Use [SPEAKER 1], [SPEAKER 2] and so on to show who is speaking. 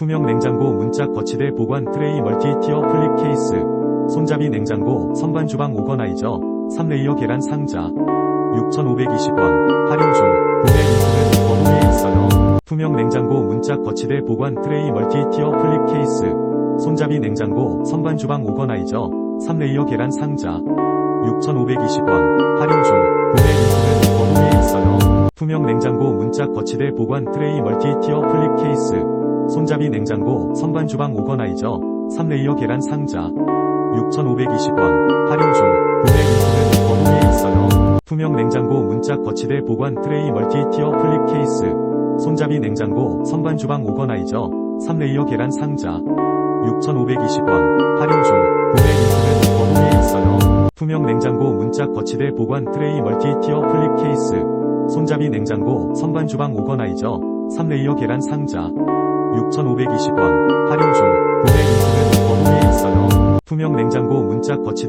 [SPEAKER 1] 투명 냉장고 문짝 거치대 보관 트레이 멀티티어 플립 케이스. 손잡이 냉장고 선반 주방 오거나이저 3레이어 계란 상자. 6,520원. 할인 중. 구매 링크는 더보기에 있어요. 투명 냉장고 문짝 거치대 보관 트레이 멀티티어 플립 케이스. 손잡이 냉장고 선반 주방 오거나이저 3레이어 계란 상자. 6,520원. 할인 중. 구매 링크는 더보기에 있어요. 투명 냉장고 문짝 거치대 보관 트레이 멀티티어 플립 손잡이 냉장고 선반 주방 오거나이저 3레이어 계란 상자 6,520원 할인 중 구매 링크는 더보기에 있어요. 투명 냉장고 문짝 거치대 보관 트레이 멀티티어 플립 케이스 손잡이 냉장고 선반 주방 오거나이저 3레이어 계란 상자 6,520원 할인 중 구매 링크는 더보기에 있어요. 투명 냉장고 문짝 거치대 보관 트레이 멀티티어 플립 케이스 손잡이 냉장고 선반 주방 오거나이저 3레이어 계란 상자 6,520원 할인 중 구매 링크는 더보기에 있어요. 투명 냉장고 문짝 거치대